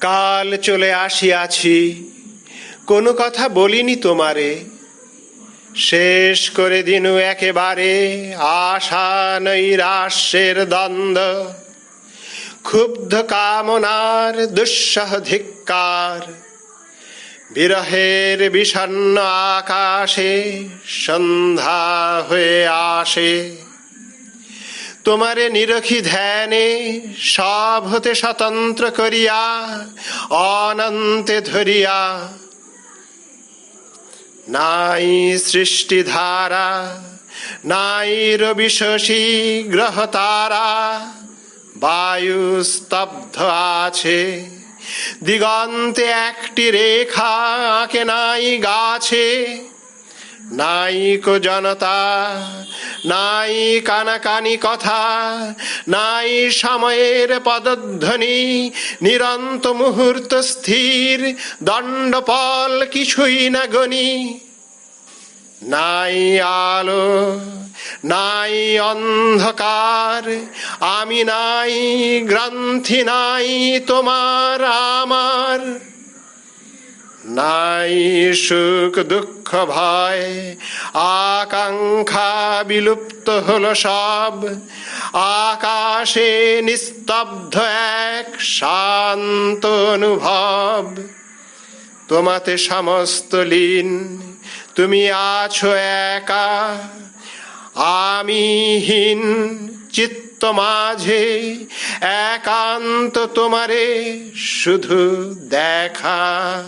কাল চলে আসিয়াছি। কোনো কথা বলিনি তোমারে। শেষ করে দিনু একেবারে। আশা নৈরাশ্যের দ্বন্দ্ব। ক্ষুব্ধ কামনার দুঃসহ ধিক্কার। বিরহের বিষণ্ণ আকাশে সন্ধ্যা হয়ে আসে। তোমারে নিরখি ধ্যানে সব হতে স্বতন্ত্র করিয়া, অনন্তে ধরিয়া। নাই সৃষ্টি ধারা নাই রবি শশী গ্রহ তারা, বায়ু স্তব্ধ আছে। দিগন্তে একটি রেখা আঁকে নাই গাছে। নাই কো জনতা নাই কানাকানি কথা, নাই সময়ের পদধ্বনি, নিরন্ত মুহূর্ত স্থির, দণ্ডপল কিছুই না গণি নাই আলো, নাই অন্ধকার, আমি নাই, গ্রন্থি নাই তোমার আমার। নাই সুখ দুঃখ ভয় আকাঙ্ক্ষা বিলুপ্ত হলো সব। আকাশে নিস্তব্ধ এক শান্ত অনুভব। তোমাতে সমস্ত লীন, তুমি আছো একা। আমিহীন, চিত্ত মাঝে, একান্ত তোমারে শুধু দেখা।